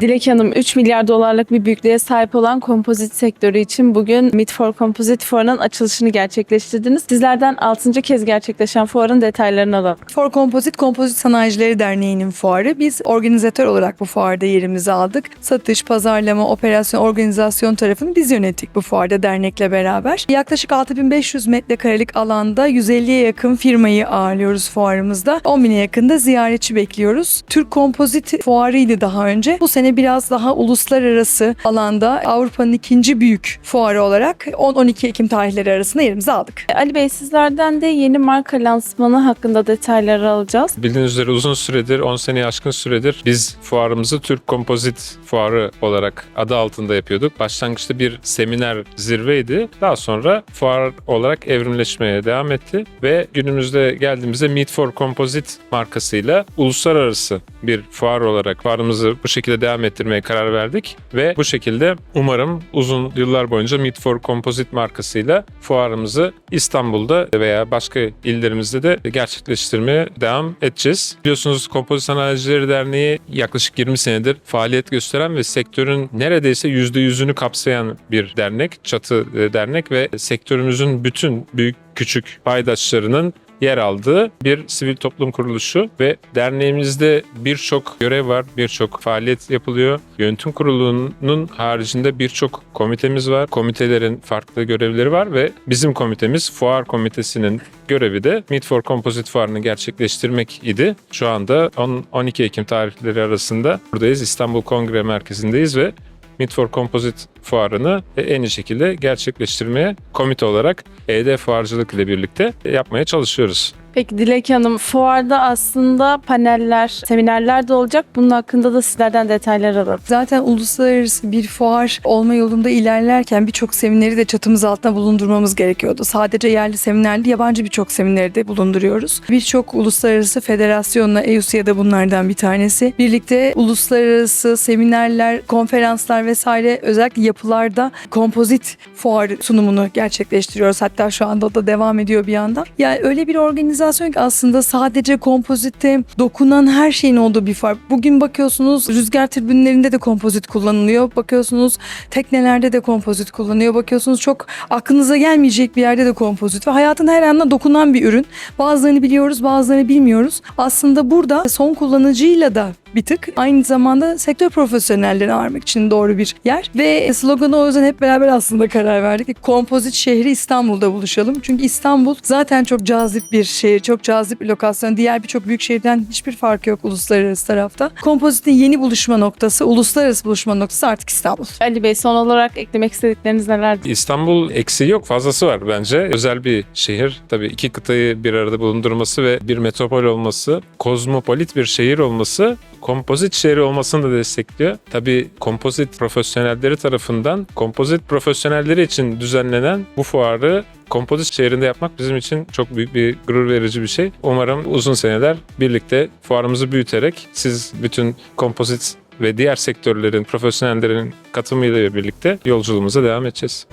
Dilek Hanım 3 milyar dolarlık bir büyüklüğe sahip olan kompozit sektörü için bugün Meet for Composite Fuarı'nın açılışını gerçekleştirdiniz. Sizlerden 6. kez gerçekleşen fuarın detaylarını alalım. For Kompozit Kompozit Sanayicileri Derneği'nin fuarı. Biz organizatör olarak bu fuarda yerimizi aldık. Satış, pazarlama, operasyon, organizasyon tarafını biz yönettik bu fuarda dernekle beraber. Yaklaşık 6500 metrekarelik alanda 150'ye yakın firmayı ağırlıyoruz fuarımızda. 10 bine yakın da ziyaretçi bekliyoruz. Türk Kompozit fuarıydı daha önce. Bu sene biraz daha uluslararası alanda Avrupa'nın ikinci büyük fuarı olarak 10-12 Ekim tarihleri arasında yerimizi aldık. Ali Bey sizlerden de yeni marka lansmanı hakkında detayları alacağız. Bildiğiniz üzere uzun süredir, 10 seneye aşkın süredir biz fuarımızı Türk Kompozit Fuarı olarak adı altında yapıyorduk. Başlangıçta bir seminer zirveydi. Daha sonra fuar olarak evrimleşmeye devam etti ve günümüzde geldiğimizde Meet for Composite markasıyla uluslararası bir fuar olarak fuarımızı bu şekilde devam ettirmeye karar verdik ve bu şekilde umarım uzun yıllar boyunca Meet for Composite markasıyla fuarımızı İstanbul'da veya başka illerimizde de gerçekleştirmeye devam edeceğiz. Biliyorsunuz Kompozit Sanayicileri Derneği yaklaşık 20 senedir faaliyet gösteren ve sektörün neredeyse %100'ünü kapsayan bir dernek, çatı e, dernek ve sektörümüzün bütün büyük küçük paydaşlarının yer aldığı bir sivil toplum kuruluşu ve derneğimizde birçok görev var, birçok faaliyet yapılıyor. Yönetim kurulunun haricinde birçok komitemiz var. Komitelerin farklı görevleri var ve bizim komitemiz Fuar Komitesi'nin görevi de Meet for Composite Fuarı'nı gerçekleştirmek idi. Şu anda 10-12 Ekim tarihleri arasında buradayız. İstanbul Kongre Merkezi'ndeyiz ve Meet for Composite fuarını en iyi şekilde gerçekleştirmeye komite olarak ED Fuarcılık ile birlikte yapmaya çalışıyoruz. Peki Dilek Hanım fuarda aslında paneller, seminerler de olacak. Bunun hakkında da sizlerden detaylar alalım. Zaten uluslararası bir fuar olma yolunda ilerlerken birçok semineri de çatımız altında bulundurmamız gerekiyordu. Sadece yerli seminer değil, yabancı birçok semineri de bulunduruyoruz. Birçok uluslararası federasyonla EUSIA da bunlardan bir tanesi. Birlikte uluslararası seminerler, konferanslar vesaire özellikle yapılarda kompozit fuar sunumunu gerçekleştiriyoruz. Hatta şu anda da devam ediyor bir yandan. Yani öyle bir organizasyon ki aslında sadece kompozitte dokunan her şeyin olduğu bir fuar. Bugün bakıyorsunuz rüzgar tribünlerinde de kompozit kullanılıyor. Bakıyorsunuz teknelerde de kompozit kullanıyor. Bakıyorsunuz çok aklınıza gelmeyecek bir yerde de kompozit ve hayatın her anına dokunan bir ürün. Bazılarını biliyoruz, bazılarını bilmiyoruz. Aslında burada son kullanıcıyla da bir tık aynı zamanda sektör profesyonellerini ağırmak için doğru bir yer ve sloganı o yüzden hep beraber aslında karar verdik. Kompozit şehri İstanbul'da buluşalım. Çünkü İstanbul zaten çok cazip bir şehir, çok cazip bir lokasyon. Diğer birçok büyük şehirden hiçbir farkı yok uluslararası tarafta. Kompozitin yeni buluşma noktası, uluslararası buluşma noktası artık İstanbul. Ali Bey son olarak eklemek istedikleriniz nelerdir? İstanbul eksiği yok fazlası var bence. Özel bir şehir. Tabii iki kıtayı bir arada bulundurması ve bir metropol olması, kozmopolit bir şehir olması kompozit şehri olmasını da destekliyor. Tabii kompozit profesyonelleri tarafından kompozit profesyonelleri için düzenlenen bu fuarı kompozit şehrinde yapmak bizim için çok büyük bir gurur verici bir şey. Umarım uzun seneler birlikte fuarımızı büyüterek siz bütün kompozit ve diğer sektörlerin, profesyonellerin katılımıyla birlikte yolculuğumuza devam edeceğiz.